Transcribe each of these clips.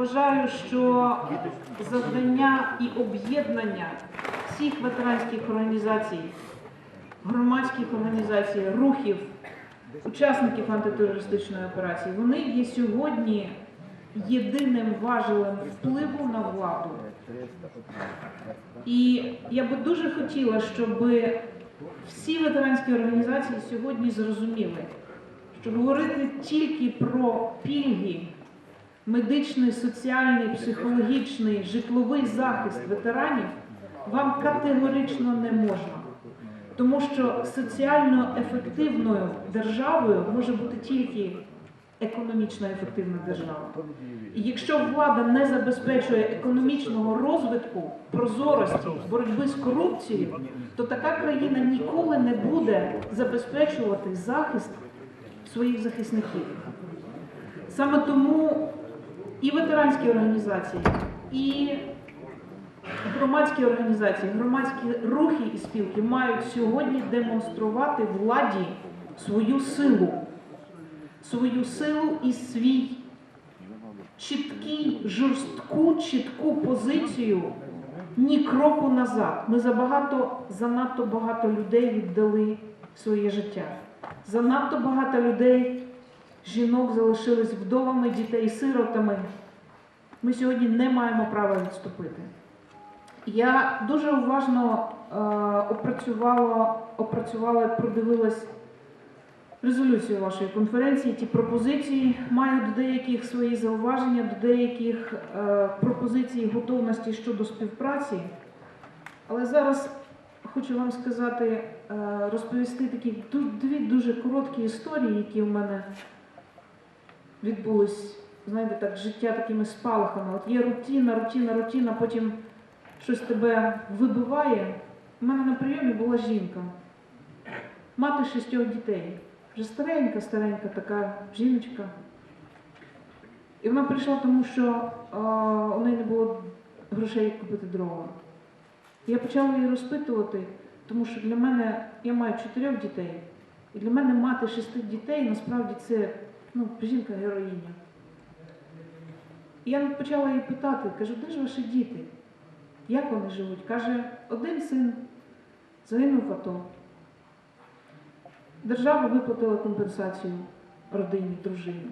вважаю, що завдання і об'єднання всіх ветеранських організацій, громадських організацій, рухів, учасників антитерористичної операції, вони є сьогодні єдиним важелем впливу на владу. І я би дуже хотіла, щоб всі ветеранські організації сьогодні зрозуміли, що говорити тільки про пільги, медичний, соціальний, психологічний, житловий захист ветеранів вам категорично не можна. Тому що соціально ефективною державою може бути тільки економічно ефективна держава. І якщо влада не забезпечує економічного розвитку, прозорості, боротьби з корупцією, то така країна ніколи не буде забезпечувати захист своїх захисників. Саме тому і ветеранські організації, і громадські організації, громадські рухи і спілки мають сьогодні демонструвати владі свою силу, свою силу і свій чіткий, жорстку, чітку позицію ні кроку назад. Ми забагато, занадто багато людей віддали своє життя. Занадто багато людей, жінок залишились вдовами, дітей сиротами. Ми сьогодні не маємо права відступити. Я дуже уважно е, опрацювала, опрацювала, продивилась резолюцію вашої конференції, ті пропозиції. Маю до деяких свої зауваження, до деяких е, пропозицій готовності щодо співпраці. Але зараз хочу вам сказати, е, розповісти такі дві дуже короткі історії, які в мене відбулись, знаєте, так, життя такими спалахами. От є рутина, рутина, рутина, потім щось тебе вибиває. У мене на прийомі була жінка, мати шістьох дітей. Вже старенька, старенька така жіночка. І вона прийшла, тому що а, у неї не було грошей купити дрова. Я почала її розпитувати, тому що для мене я маю чотирьох дітей, і для мене мати шести дітей насправді це ну, жінка героїня. І я почала її питати, кажу, де ж ваші діти? Як вони живуть? Каже, один син загинув в АТО. Держава виплатила компенсацію родині, дружині.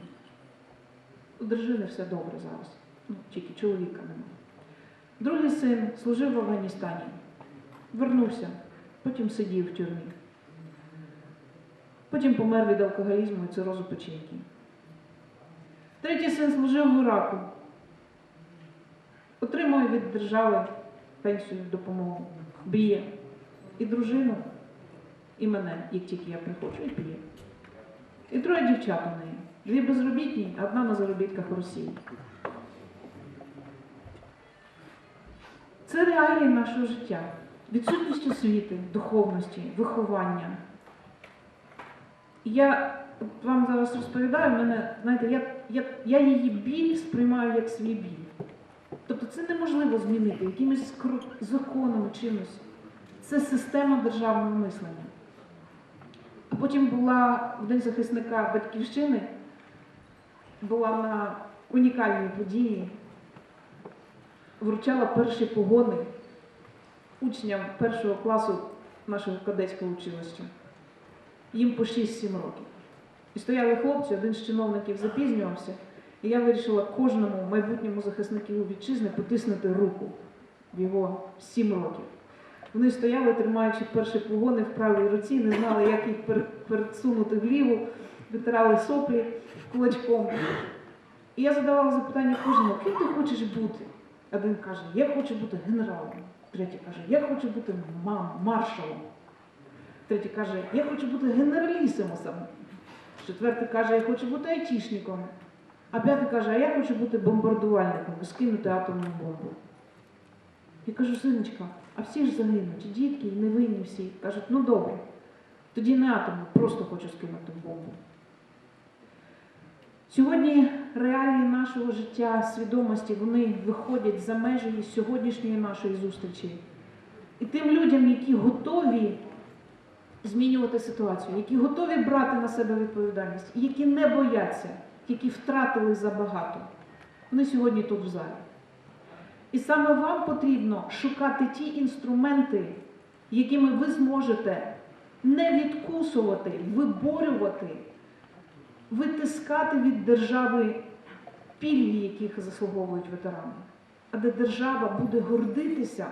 У дружини все добре зараз. Ну, тільки чоловіка немає. Другий син служив в Афганістані, вернувся, потім сидів в тюрмі. Потім помер від алкоголізму і цирозу печінки. Третій син служив в Іраку. Отримує від держави пенсію, допомогу, б'є і дружину, і мене, як тільки я приходжу, і б'є. І троє дівчат у неї. Дві безробітні, а одна на заробітках у Росії. Це реалії нашого життя. Відсутність освіти, духовності, виховання. Я вам зараз розповідаю, мене, знаєте, я, я, я її біль сприймаю як свій біль. Тобто це неможливо змінити якимись кро- законами чимось. Це система державного мислення. А потім була в День захисника батьківщини, була на унікальній події, вручала перші погони учням першого класу нашого кадетського училища. Їм по 6-7 років. І стояли хлопці, один з чиновників запізнювався, і я вирішила кожному майбутньому захиснику вітчизни потиснути руку в його 7 років. Вони стояли, тримаючи перші погони в правій руці, не знали, як їх пер- пересунути вліву, витирали соплі кулачком. І я задавала запитання кожному, ким ти хочеш бути? Один каже, я хочу бути генералом. Третій каже, я хочу бути маршалом. Третій каже, я хочу бути генералісимусом. Четвертий каже, я хочу бути айтішником. А п'ятий каже, а я хочу бути бомбардувальником і скинути атомну бомбу. Я кажу, синочка, а всі ж загинуть, дітки, невинні всі. Кажуть, ну добре, тоді не атомну, просто хочу скинути бомбу. Сьогодні реалії нашого життя, свідомості, вони виходять за межі сьогоднішньої нашої зустрічі. І тим людям, які готові змінювати ситуацію, які готові брати на себе відповідальність, які не бояться, які втратили забагато. вони сьогодні тут в залі. І саме вам потрібно шукати ті інструменти, якими ви зможете не відкусувати, виборювати, витискати від держави пільги, яких заслуговують ветерани, а де держава буде гордитися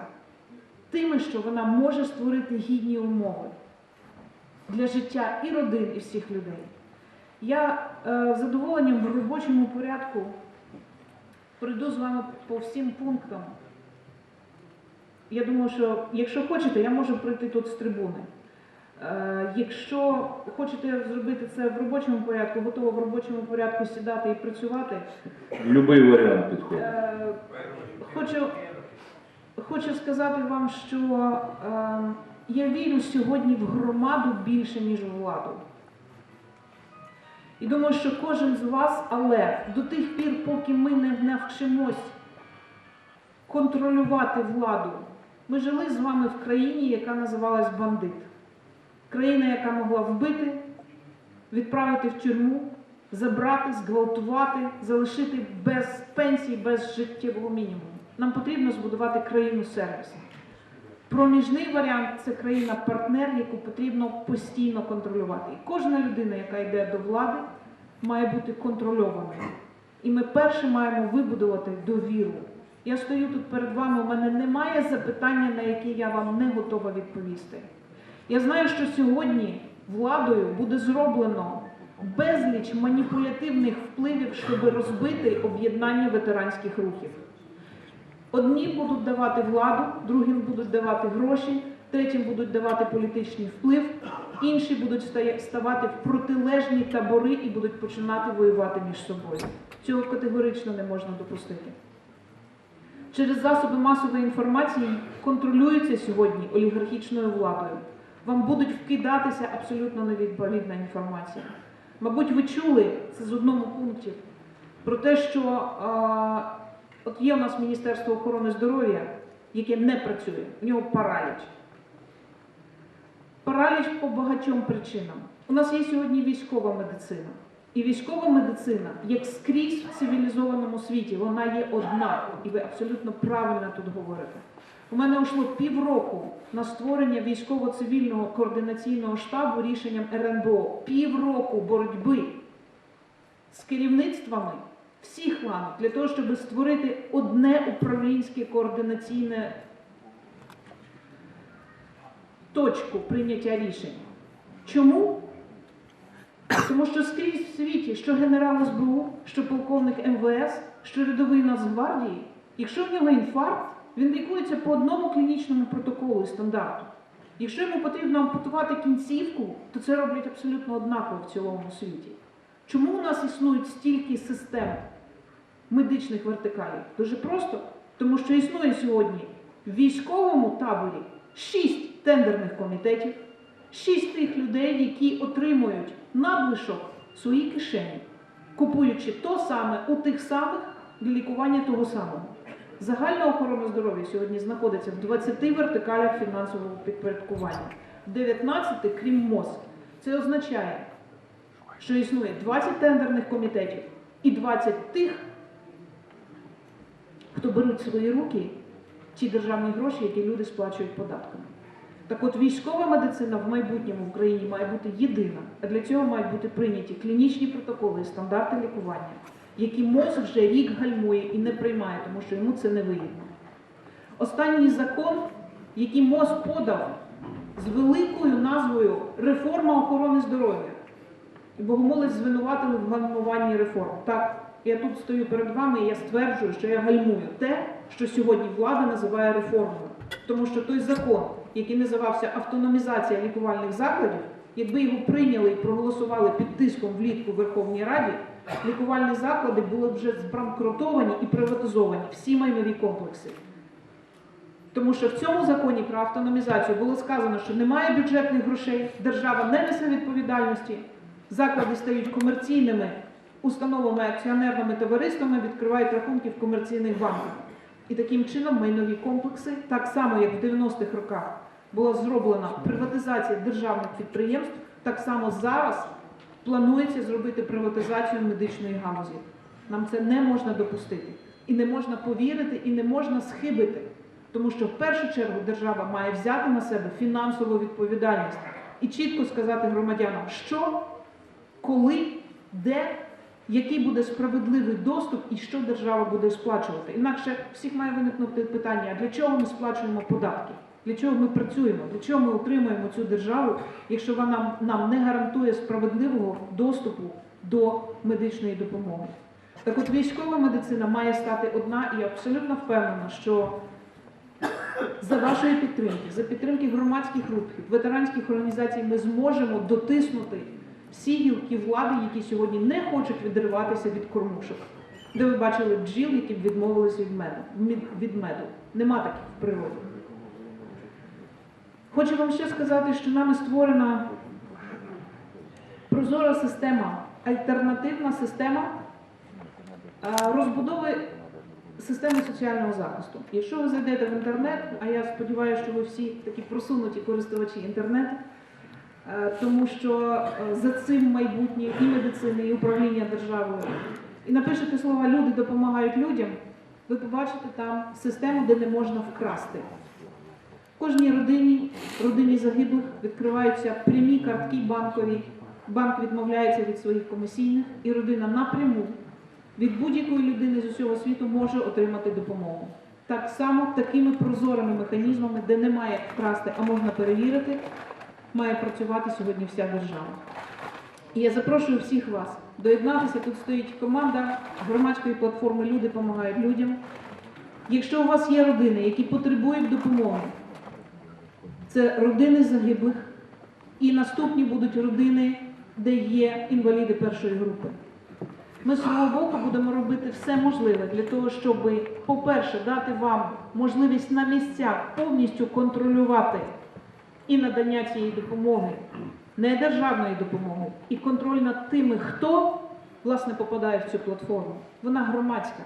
тими, що вона може створити гідні умови для життя і родин, і всіх людей. Я е, з задоволенням в робочому порядку пройду з вами по всім пунктам. Я думаю, що якщо хочете, я можу пройти тут з трибуни. Е, Якщо хочете зробити це в робочому порядку, готово в робочому порядку сідати і працювати. Любий варіант підходить. Е, Хочу, хочу сказати вам, що я вірю сьогодні в громаду більше, ніж в владу. І думаю, що кожен з вас, але до тих пір, поки ми не навчимось контролювати владу, ми жили з вами в країні, яка називалась бандит. Країна, яка могла вбити, відправити в тюрму, забрати, зґвалтувати, залишити без пенсії, без життєвого мінімуму. Нам потрібно збудувати країну сервісу. Проміжний варіант це країна-партнер, яку потрібно постійно контролювати. І кожна людина, яка йде до влади, має бути контрольованою. І ми перше маємо вибудувати довіру. Я стою тут перед вами, у мене немає запитання, на які я вам не готова відповісти. Я знаю, що сьогодні владою буде зроблено безліч маніпулятивних впливів, щоб розбити об'єднання ветеранських рухів. Одні будуть давати владу, другим будуть давати гроші, третім будуть давати політичний вплив, інші будуть ставати в протилежні табори і будуть починати воювати між собою. Цього категорично не можна допустити. Через засоби масової інформації контролюються сьогодні олігархічною владою. Вам будуть вкидатися абсолютно невідповідна інформація. Мабуть, ви чули це з одному пунктів про те, що от є у нас Міністерство охорони здоров'я, яке не працює, в нього параліч. Параліч по багатьом причинам. У нас є сьогодні військова медицина. І військова медицина, як скрізь в цивілізованому світі, вона є одна. І ви абсолютно правильно тут говорите. У мене йшло півроку на створення військово-цивільного координаційного штабу рішенням РНБО. Півроку боротьби з керівництвами всіх ланок для того, щоб створити одне управлінське координаційне точку прийняття рішень. Чому? Тому що скрізь в світі, що генерал СБУ, що полковник МВС, що рядовий Нацгвардії, якщо в нього інфаркт, він лікується по одному клінічному протоколу і стандарту. Якщо йому потрібно ампутувати кінцівку, то це роблять абсолютно однаково в цілому світі. Чому у нас існують стільки систем медичних вертикалів? Дуже просто, тому що існує сьогодні в військовому таборі шість тендерних комітетів, шість тих людей, які отримують надлишок в своїй кишені, купуючи то саме у тих самих для лікування того самого. Загальна охорона здоров'я сьогодні знаходиться в 20 вертикалях фінансового підпорядкування, в 19, крім МОЗ. Це означає, що існує 20 тендерних комітетів і 20 тих, хто беруть свої руки ті державні гроші, які люди сплачують податками. Так от військова медицина в майбутньому в Україні має бути єдина, а для цього мають бути прийняті клінічні протоколи і стандарти лікування, які МОЗ вже рік гальмує і не приймає, тому що йому це не вигідно. Останній закон, який МОЗ подав з великою назвою Реформа охорони здоров'я. Богомолець звинуватили в гальмуванні реформ. Так, я тут стою перед вами і я стверджую, що я гальмую те, що сьогодні влада називає реформою. Тому що той закон, який називався автономізація лікувальних закладів, якби його прийняли і проголосували під тиском влітку в Верховній Раді, лікувальні заклади були б вже збанкрутовані і приватизовані всі майнові комплекси. Тому що в цьому законі про автономізацію було сказано, що немає бюджетних грошей, держава не несе відповідальності, заклади стають комерційними установами, акціонерними товариствами, відкривають рахунки в комерційних банках. І таким чином майнові комплекси, так само як в 90-х роках була зроблена приватизація державних підприємств, так само зараз планується зробити приватизацію медичної галузі. Нам це не можна допустити. І не можна повірити, і не можна схибити. Тому що в першу чергу держава має взяти на себе фінансову відповідальність і чітко сказати громадянам, що, коли, де, який буде справедливий доступ і що держава буде сплачувати. Інакше всіх має виникнути питання: а для чого ми сплачуємо податки? Для чого ми працюємо? Для чого ми утримуємо цю державу, якщо вона нам не гарантує справедливого доступу до медичної допомоги? Так от військова медицина має стати одна, і я абсолютно впевнена, що за вашої підтримки, за підтримки громадських рухів, ветеранських організацій, ми зможемо дотиснути всі гілки влади, які сьогодні не хочуть відриватися від кормушок. Де ви бачили бджіл, які б відмовились від меду. Від меду. Нема таких в природі. Хочу вам ще сказати, що нами створена прозора система, альтернативна система розбудови системи соціального захисту. Якщо ви зайдете в інтернет, а я сподіваюся, що ви всі такі просунуті користувачі інтернету, тому що е, за цим майбутнє і медицини, і управління державою. І напишете слова Люди допомагають людям, ви побачите там систему, де не можна вкрасти. Кожній родині, родині загиблих відкриваються прямі картки банкові. Банк відмовляється від своїх комісійних, і родина напряму від будь-якої людини з усього світу може отримати допомогу. Так само такими прозорими механізмами, де немає вкрасти, а можна перевірити, має працювати сьогодні вся держава. І я запрошую всіх вас доєднатися. Тут стоїть команда громадської платформи Люди допомагають людям. Якщо у вас є родини, які потребують допомоги, це родини загиблих, і наступні будуть родини, де є інваліди першої групи. Ми з свого боку будемо робити все можливе для того, щоб, по-перше, дати вам можливість на місцях повністю контролювати і надання цієї допомоги, не державної допомоги, і контроль над тими, хто власне попадає в цю платформу. Вона громадська.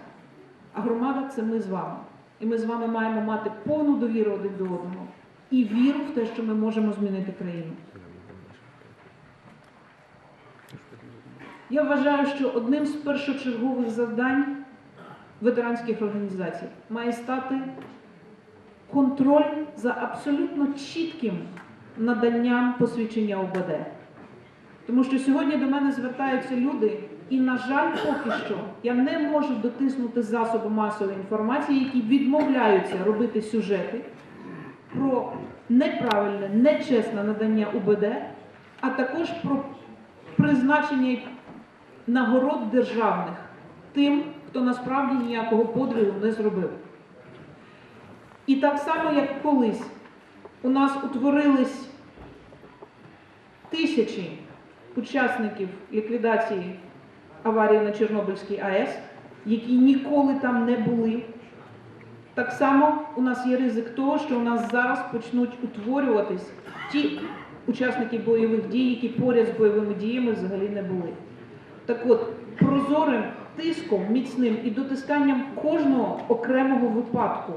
А громада це ми з вами. І ми з вами маємо мати повну довіру один до одного і віру в те, що ми можемо змінити країну. Я вважаю, що одним з першочергових завдань ветеранських організацій має стати контроль за абсолютно чітким наданням посвідчення ОБД. Тому що сьогодні до мене звертаються люди, і, на жаль, поки що я не можу дотиснути засоби масової інформації, які відмовляються робити сюжети про неправильне, нечесне надання УБД, а також про призначення нагород державних тим, хто насправді ніякого подвигу не зробив. І так само, як колись у нас утворились тисячі учасників ліквідації аварії на Чорнобильській АЕС, які ніколи там не були. Так само у нас є ризик того, що у нас зараз почнуть утворюватись ті учасники бойових дій, які поряд з бойовими діями взагалі не були. Так от, прозорим тиском міцним і дотисканням кожного окремого випадку,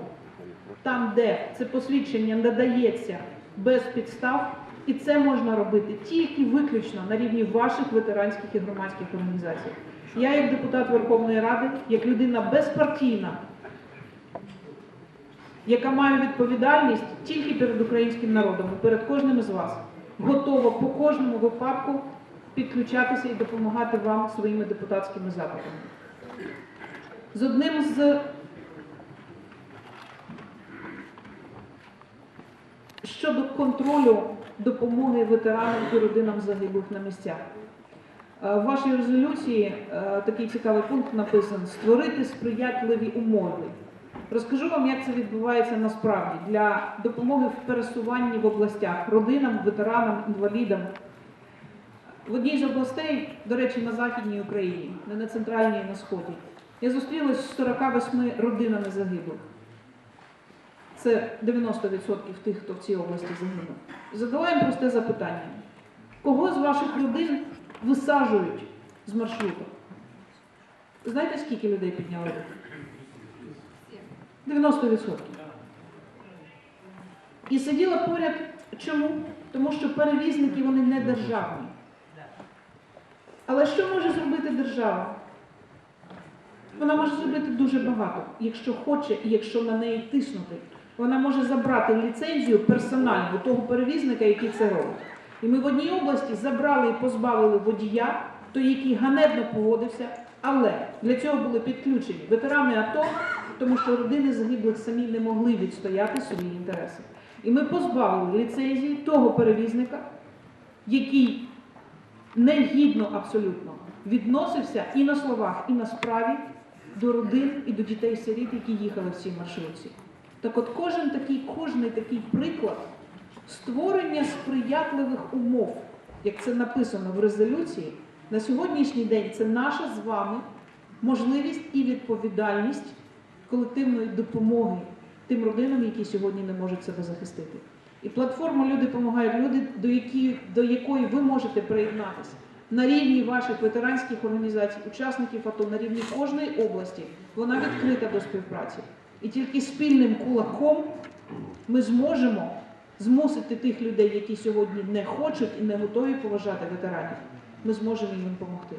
там, де це посвідчення надається без підстав, і це можна робити тільки виключно на рівні ваших ветеранських і громадських організацій. Я, як депутат Верховної Ради, як людина безпартійна, яка має відповідальність тільки перед українським народом і перед кожним із вас, готова по кожному випадку підключатися і допомагати вам своїми депутатськими запитами. З одним з щодо контролю допомоги ветеранам і родинам загиблих на місцях. Е, В вашій резолюції е, такий цікавий пункт написаний створити сприятливі умови. Розкажу вам, як це відбувається насправді для допомоги в пересуванні в областях родинам, ветеранам, інвалідам. В одній з областей, до речі, на Західній Україні, не на центральній і на сході, я зустрілася з 48 родинами загиблих. Це 90% тих, хто в цій області загинув. Задала їм просте запитання: кого з ваших родин висаджують з маршруту? Знаєте, скільки людей підняли 90%. І сиділа поряд. Чому? Тому що перевізники вони не державні. Але що може зробити держава? Вона може зробити дуже багато, якщо хоче і якщо на неї тиснути. Вона може забрати ліцензію персональну того перевізника, який це робить. І ми в одній області забрали і позбавили водія, той, який ганебно поводився, але для цього були підключені ветерани АТО, тому що родини загиблих самі не могли відстояти свої інтереси. І ми позбавили ліцензії того перевізника, який негідно абсолютно відносився і на словах, і на справі до родин і до дітей-сиріт, які їхали в цій маршрутці. Так от кожен такий, кожний такий приклад створення сприятливих умов, як це написано в резолюції, на сьогоднішній день це наша з вами можливість і відповідальність колективної допомоги тим родинам, які сьогодні не можуть себе захистити. І платформа Люди допомагають люди, до, які, до якої ви можете приєднатися на рівні ваших ветеранських організацій, учасників АТО, на рівні кожної області. Вона відкрита до співпраці. І тільки спільним кулаком ми зможемо змусити тих людей, які сьогодні не хочуть і не готові поважати ветеранів, ми зможемо їм допомогти.